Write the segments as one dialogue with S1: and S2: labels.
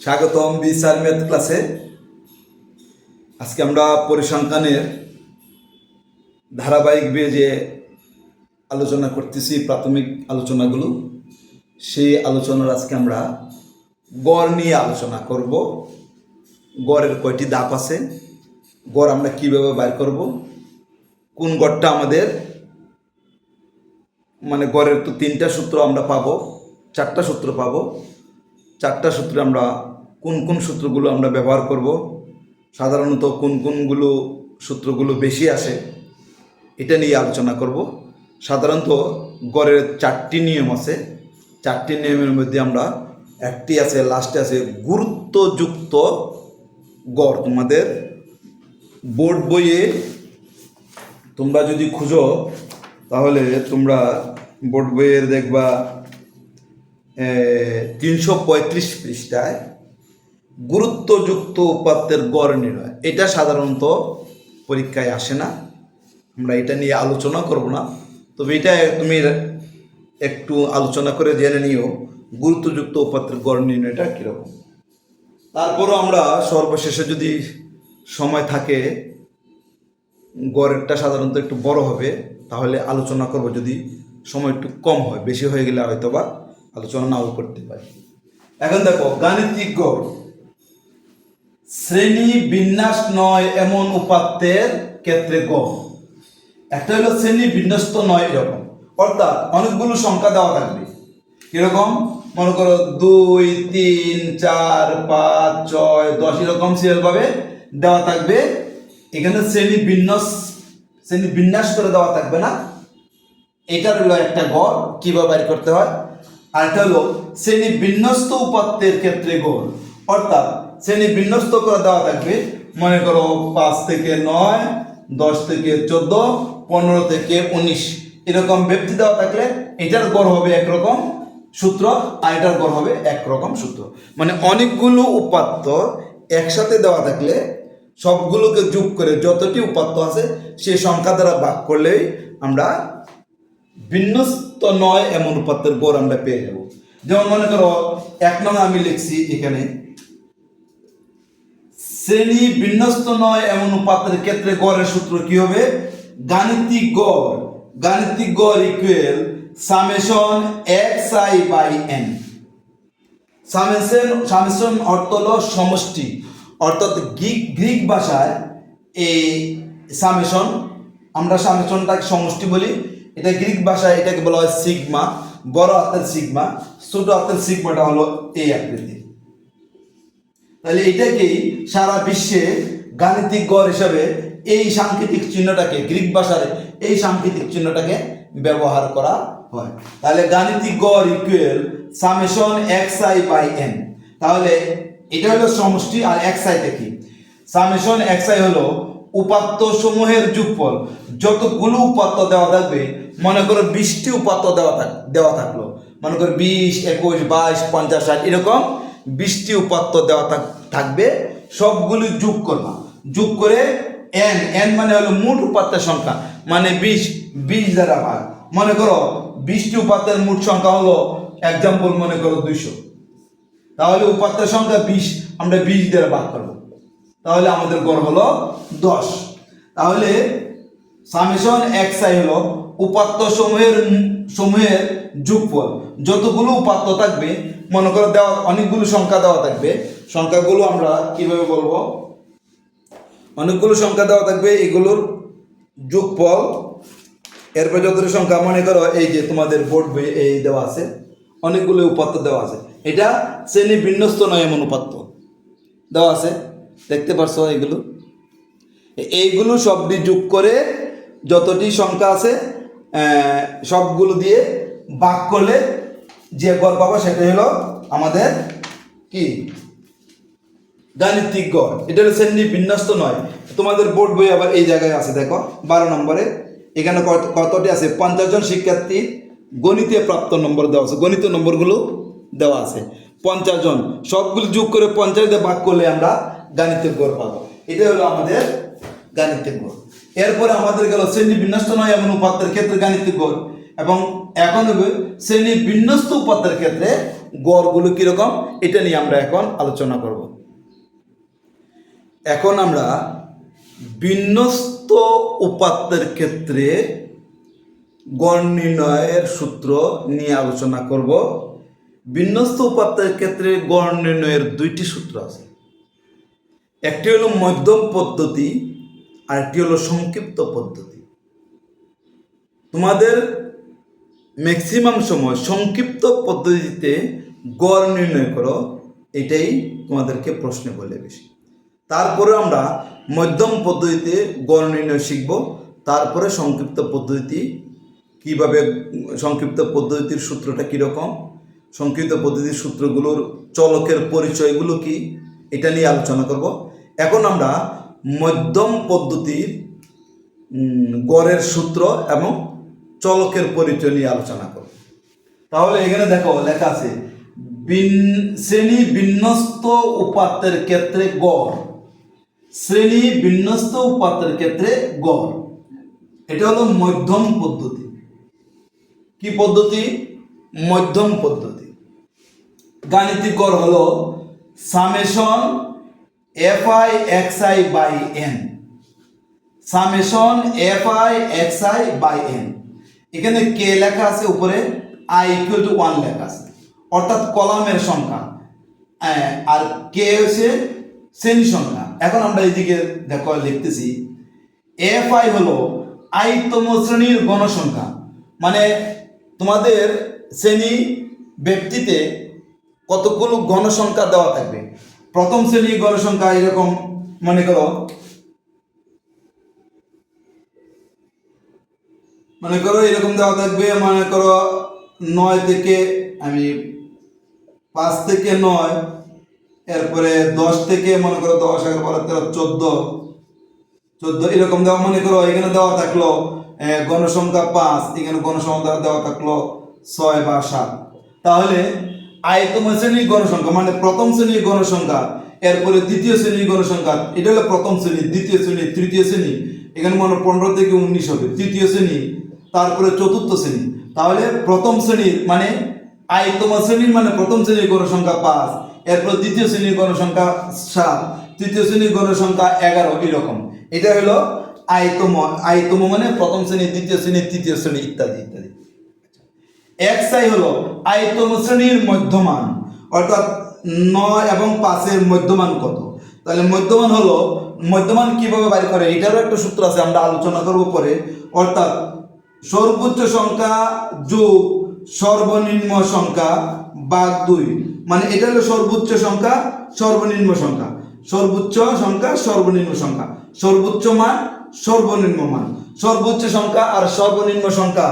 S1: স্বাগতম বিসার ম্যাথ ক্লাসে। আজকে আমরা পরিসংখ্যানের ধারাবাহিক যে আলোচনা করতেছি, প্রাথমিক আলোচনাগুলো, সেই আলোচনার আজকে আমরা গড় নিয়ে আলোচনা করব। গড়ের কয়টি দাপ আছে, গড় আমরা কীভাবে বাইর করব, কোন গড়টা আমাদের মানে গড়ের তো তিনটা সূত্র আমরা পাবো, চারটা সূত্র পাবো, চারটা সূত্রে আমরা কোন কোন সূত্রগুলো আমরা ব্যবহার করব? সাধারণত কোন কোনগুলো সূত্রগুলো বেশি আসে, এটা নিয়ে আলোচনা করব। সাধারণত গড়ের চারটি নিয়ম আছে। চারটি নিয়মের মধ্যে আমরা একটি আছে লাস্টে আছে গুরুত্বযুক্ত গড়। তোমাদের বোর্ড বইয়ে তোমরা যদি খুঁজো, তাহলে তোমরা বোর্ড বইয়ের দেখবা তিনশো পঁয়ত্রিশ পৃষ্ঠায় গুরুত্বযুক্ত উপাত্তের গড় নির্ণয়। এটা সাধারণত পরীক্ষায় আসে না। আমরা এটা নিয়ে আলোচনা করব না। তবে এটা তুমি একটু আলোচনা করে জেনে নিও, গুরুত্বযুক্ত উপাত্তের গড় নির্ণয়টা কীরকম। তারপরও আমরা সর্বশেষে যদি সময় থাকে গড়েরটা সাধারণত একটু বড় হবে, তাহলে আলোচনা করব। যদি সময় একটু কম হয়, বেশি হয়ে গেলে হয়তো বা আলোচনা নাও করতে পারি। এখন দেখো, গাণিতিক গড়। শ্রেণি বিন্যাস নয় এমন উপাত্তের ক্ষেত্রে গড় একটা হলো শ্রেণি বিন্যস্ত নয় এরকম। অর্থাৎ অনেকগুলো সংখ্যা দেওয়া থাকবে। কীরকম? মনে করো দুই, তিন, চার, পাঁচ, ছয়, দশ এরকম সিরিয়াল ভাবে দেওয়া থাকবে। এখানে শ্রেণি বিন্যাস শ্রেণি বিন্যাস করে দেওয়া থাকবে না। এটার হলো একটা গড়, কীভাবে বাইর করতে হয়? আর এটা হলো শ্রেণি বিন্যস্ত উপাত্তের ক্ষেত্রে গড়। অর্থাৎ শ্রেণি বিন্যস্ত করে দেওয়া থাকবে। মনে করো পাঁচ থেকে নয়, দশ থেকে চোদ্দ, পনেরো থেকে উনিশ। এরকম ব্যক্তি দেওয়া থাকলে এটার গড় হবে একরকম সূত্র আর এটার গড় হবে একরকম সূত্র। মানে অনেকগুলো উপাত্ত একসাথে দেওয়া থাকলে সবগুলোকে যোগ করে যতটি উপাত্ত আছে সেই সংখ্যা দ্বারা ভাগ করলেই আমরা বিন্যস্ত নয় এমন উপাত্তের গড় আমরা পেয়ে যাব। যেমন মনে করো, এক নং আমি লিখছি এখানে শ্রেণি বিন্যস্ত নয় এমন উপাত্তের ক্ষেত্রে গড়ের সূত্র কি হবে? গাণিতিক গড়। গাণিতিক গড় equal summation x i by n summation summation অর্থ হল সমষ্টি। অর্থাৎ গ্রিক গ্রিক ভাষায় এই সামেশন আমরা সামেশনটাকে সমষ্টি বলি। এটা গ্রিক ভাষায় এটাকে বলা হয় সিগমা বড় হাতের সিগমা ছোট হাতের সিগমাটা হলো এই আকৃতি। তাহলে এটাকেই সারা বিশ্বে গাণিতিক গড় হিসাবে এই সাংকেতিক চিহ্নটাকে গ্রিক ভাষার এই সাংকেতিক চিহ্নটাকে ব্যবহার করা হয়। তাহলে গাণিতিক গড় equal summation x i by n তাহলে এটা হলো সমষ্টি আর এক্স আইটা কি? সামেশন এক্স আই হলো উপাত্ত সমূহের যুগফল। যতগুলো উপাত্ত দেওয়া থাকবে, মনে করো বিশটি উপাত্ত দেওয়া থাক, দেওয়া থাকল। মনে করো বিশ, একুশ, বাইশ, পঞ্চাশ, ষাট, এরকম বিশটি উপাত্ত দেওয়া থাক- থাকবে, সবগুলি যোগ করবা। যোগ করে এন এন মানে হলো মোট উপাত্তের সংখ্যা মানে বিশ বিশ দ্বারা ভাগ। মনে করো বিশটি উপাত্তের মোট সংখ্যা হলো এক্সাম্পল মনে করো দুইশো। তাহলে উপাত্তের সংখ্যা বিশ, আমরা বিশ দ্বারা ভাগ করব। তাহলে আমাদের গড় হলো দশ। তাহলে সামেশন এক্স আই হলো উপাত্ত সমূহের সমূহের যোগফল। যতগুলো উপাত্ত থাকবে, মনে করো দেওয়া, অনেকগুলো সংখ্যা দেওয়া থাকবে। সংখ্যাগুলো আমরা কীভাবে বলব? অনেকগুলো সংখ্যা দেওয়া থাকবে, এগুলোর যোগফল। এরপর যতগুলো সংখ্যা, মনে করো এই যে তোমাদের বোর্ড বই এই দেওয়া আছে, অনেকগুলো উপাত্ত দেওয়া আছে। এটা শ্রেণি বিন্যস্ত নয় এমন উপাত্ত দেওয়া আছে। দেখতে পারছ এগুলো? এইগুলো সবটি যোগ করে যতটি সংখ্যা আছে সবগুলো দিয়ে ভাগ করলে যে গড় পাবো সেটা হলো আমাদের কি? গাণিতিক গড়। এটা হলো শ্রেণি বিন্যস্ত নয়। তোমাদের বোর্ড বই আবার এই জায়গায় আছে, দেখো, বারো নম্বরে। এখানে কত- কতটি আছে? পঞ্চাশ জন শিক্ষার্থী গণিতে প্রাপ্ত নম্বর দেওয়া আছে। গণিত নম্বরগুলো দেওয়া আছে। পঞ্চাশ জন। সবগুলো যোগ করে পঞ্চাশ দিয়ে ভাগ করলে আমরা গাণিতিক গড় পাবো। এটা হলো আমাদের গাণিতিক গড়। এরপরে আমাদের গেল শ্রেণি বিন্যস্ত নয় এমন উপাত্তের ক্ষেত্রে গাণিতিক গড়। এবং এখন হবে শ্রেণি বিন্যস্ত উপাত্তের ক্ষেত্রে গড়গুলো কীরকম? এটা নিয়ে আমরা এখন আলোচনা করব। এখন আমরা বিন্যস্ত উপাত্তের ক্ষেত্রে গড় নির্ণয়ের সূত্র নিয়ে আলোচনা করব। বিন্যস্ত উপাত্তের ক্ষেত্রে গড় নির্ণয়ের দুইটি সূত্র আছে। একটি হলো মধ্যম পদ্ধতি আর একটি হলো সংক্ষিপ্ত পদ্ধতি। তোমাদের ম্যাক্সিমাম সময় সংক্ষিপ্ত পদ্ধতিতে গড় নির্ণয় করো, এটাই তোমাদেরকে প্রশ্নে বলে বেশি। তারপরে আমরা মধ্যম পদ্ধতিতে গড় নির্ণয় শিখব, তারপরে সংক্ষিপ্ত পদ্ধতি কীভাবে, সংক্ষিপ্ত পদ্ধতির সূত্রটা কীরকম, সংক্ষিপ্ত পদ্ধতির সূত্রগুলোর চলকের পরিচয়গুলো কি, এটা নিয়ে আলোচনা করব। এখন আমরা মধ্যম পদ্ধতির গড়ের সূত্র এবং চলকের পরিচয় নিয়ে আলোচনা করব। তাহলে এখানে দেখো লেখা আছে শ্রেণি বিন্যস্ত উপাত্তের ক্ষেত্রে গড়। শ্রেণি বিন্যস্ত উপাত্তের ক্ষেত্রে গড়। এটা হলো মধ্যম পদ্ধতি। কি পদ্ধতি? মধ্যম পদ্ধতি। গাণিতিক গড় হলো summation f i x i by n summation f i x i by n এখানে কে লেখা আছে, উপরে আই ইকুয়াল টু ওয়ান লেখা আছে। অর্থাৎ কলামের সংখ্যা। আর কে হচ্ছে শ্রেণি সংখ্যা। এখন আমরা এইদিকে দেখো, লিখতেছি। এফ আই হলো আইতম শ্রেণির গণসংখ্যা মানে তোমাদের শ্রেণি ব্যক্তিতে কতগুলো গণসংখ্যা দেওয়া থাকবে? প্রথম শ্রেণির গণসংখ্যা এরকম, মনে করো। মনে করো এরকম দেওয়া থাকবে, মনে করো নয় থেকে, আমি পাঁচ থেকে নয়, এরপরে দশ থেকে, মনে করো দশ এগারো বারো তেরো চোদ্দ। চোদ্দ এরকম দেওয়া, মনে করো এখানে দেওয়া থাকল গণসংখ্যা পাঁচ, এখানে গণসংখ্যা দেওয়া থাকল ছয় বা সাত। তাহলে আয়তম শ্রেণির গণসংখ্যা মানে প্রথম শ্রেণির গণসংখ্যা, এরপরে দ্বিতীয় শ্রেণির গণসংখ্যা, এটা হলো প্রথম শ্রেণি, দ্বিতীয় শ্রেণি, তৃতীয় শ্রেণি, এখানে মনে পনেরো থেকে উনিশ হবে, তৃতীয় শ্রেণি, তারপরে চতুর্থ শ্রেণি, তাহলে প্রথম শ্রেণির মানে আয়তম শ্রেণির মানে প্রথম শ্রেণির গণসংখ্যা পাঁচ, এরপর দ্বিতীয় শ্রেণির গণসংখ্যা সাত, তৃতীয় শ্রেণির গণসংখ্যা এগারো, এরকম, এটা হলো আয়তম আয়তম মানে প্রথম শ্রেণি, দ্বিতীয় শ্রেণি, তৃতীয় শ্রেণি, ইত্যাদি ইত্যাদি। এক্স আই হলো আয়তম শ্রেণির মধ্যমান, অর্থাৎ নয় এবং পাঁচের মধ্যমান কত? তাহলে মধ্যমান হলো, মধ্যমান কীভাবে বাড়ি করে? এটারও একটা সূত্র আছে, আমরা আলোচনা করব পরে। অর্থাৎ সর্বোচ্চ সংখ্যা যোগ সর্বনিম্ন সংখ্যা বাদ দুই। মানে এটা হলো সর্বোচ্চ সংখ্যা, সর্বনিম্ন সংখ্যা। সর্বোচ্চ সংখ্যা, সর্বনিম্ন সংখ্যা। সর্বোচ্চ মান, সর্বনিম্ন মান। সর্বোচ্চ সংখ্যা আর সর্বনিম্ন সংখ্যা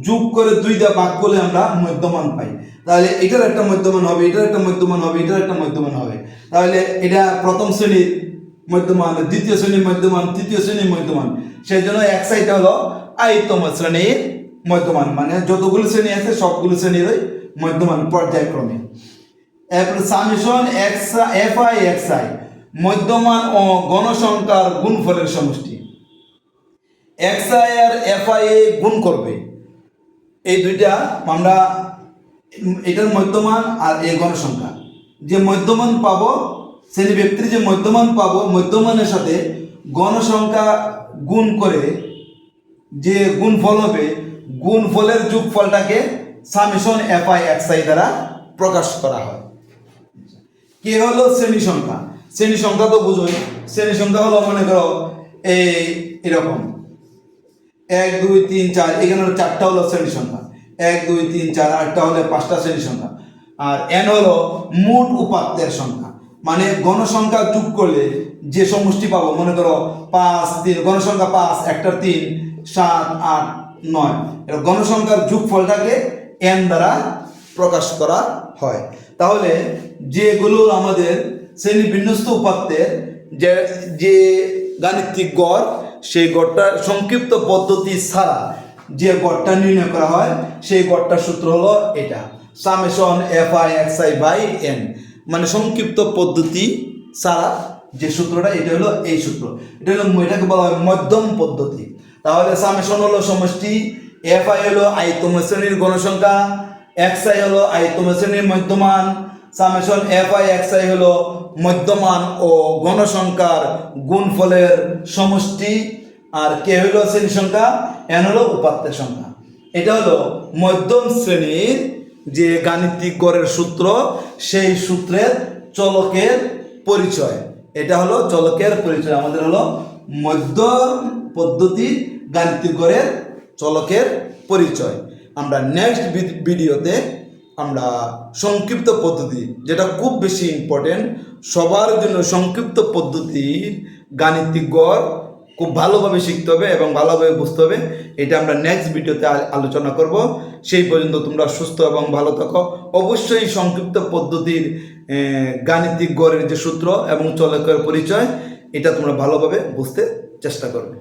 S1: যোগ করে দুইটা ভাগ করলে আমরা মধ্যমান পাই। তাহলে এটার একটা মধ্যমান হবে, এটার একটা মধ্যমান হবে, এটার একটা মধ্যমান হবে। তাহলে এটা প্রথম শ্রেণির মধ্যমান, দ্বিতীয় শ্রেণির মধ্যমান, তৃতীয় শ্রেণির মধ্যমান। সেই জন্য এক সাইডে হলো আয়তম শ্রেণির মধ্যমান মানে যতগুলো শ্রেণি আছে সবগুলো শ্রেণির ওই মধ্যমান পর্যায়ক্রমে। এরপরে summation x f i x i মধ্যমান ও গণসংখ্যার গুণফলের সমষ্টি। এক্স আই আর এফ আই গুণ করবে। এই দুইটা আমরা এটার মধ্যমান আর এই গণসংখ্যা। যে মধ্যমান পাবো, শ্রেণি ব্যক্তির যে মধ্যমান পাবো, মধ্যমানের সাথে গণসংখ্যা গুণ করে যে গুণফল হবে, গুণফলের যোগফলটাকে summation f i x i দ্বারা প্রকাশ করা হয়। কে হলো শ্রেণি সংখ্যা শ্রেণি সংখ্যা তো বুঝোই। শ্রেণি সংখ্যা হলো, মনে করো, এই, এরকম। এক, দুই, তিন, চার, এখানে হলো চারটা হলো শ্রেণি সংখ্যা। এক, দুই, তিন, চার, আটটা হলে পাঁচটা শ্রেণি সংখ্যা। আর এন হলো মোট উপাত্তের সংখ্যা। মানে গণসংখ্যা যোগ করলে যে সমষ্টি পাবো, মনে করো পাঁচ, তিন, গণসংখ্যা পাঁচ, একটার তিন, সাত, আট, নয়। এর গণসংখ্যার যোগফলটাকে এন দ্বারা প্রকাশ করা হয়। তাহলে যেগুলো আমাদের শ্রেণি বিন্যস্ত উপাত্তের, যে যে গাণিতিক গড় সেই গড়টা সংক্ষিপ্ত পদ্ধতি ছাড়া যে গড়টা নির্ণয় করা হয়, সেই গড়টার সূত্র হলো এটা। Summation f i x i by n মানে সংক্ষিপ্ত পদ্ধতি ছাড়া যে সূত্রটা, এটা হলো এই সূত্র। এটা হলো এটাকে বলা হয় মধ্যম পদ্ধতি। তাহলে সামেশন হলো সমষ্টি এফ আই হলো আয়তম শ্রেণির গণসংখ্যা এক্স আই হলো আয়তম শ্রেণির মধ্যমান summation f i x i হলো মধ্যমান ও গণসংখ্যার গুণফলের সমষ্টি, আর কে হলো শ্রেণি সংখ্যা এন হলো উপাত্তের সংখ্যা। এটা হলো মধ্যম শ্রেণির যে গাণিতিক গড়ের সূত্র, সেই সূত্রের চলকের পরিচয়। এটা হলো চলকের পরিচয়। আমাদের হলো মধ্যম পদ্ধতি গাণিতিক গড়ের চলকের পরিচয়। আমরা নেক্সট ভিডিওতে আমরা সংক্ষিপ্ত পদ্ধতি, যেটা খুব বেশি ইম্পর্টেন্ট সবার জন্য সংক্ষিপ্ত পদ্ধতির গাণিতিক গড় খুব ভালোভাবে শিখতে হবে এবং ভালোভাবে বুঝতে হবে। এটা আমরা নেক্সট ভিডিওতে আলোচনা করব। সেই পর্যন্ত তোমরা সুস্থ এবং ভালো থাকো। অবশ্যই সংক্ষিপ্ত পদ্ধতির গাণিতিক গড়ের যে সূত্র এবং চলকের পরিচয়, এটা তোমরা ভালোভাবে বুঝতে চেষ্টা করবে।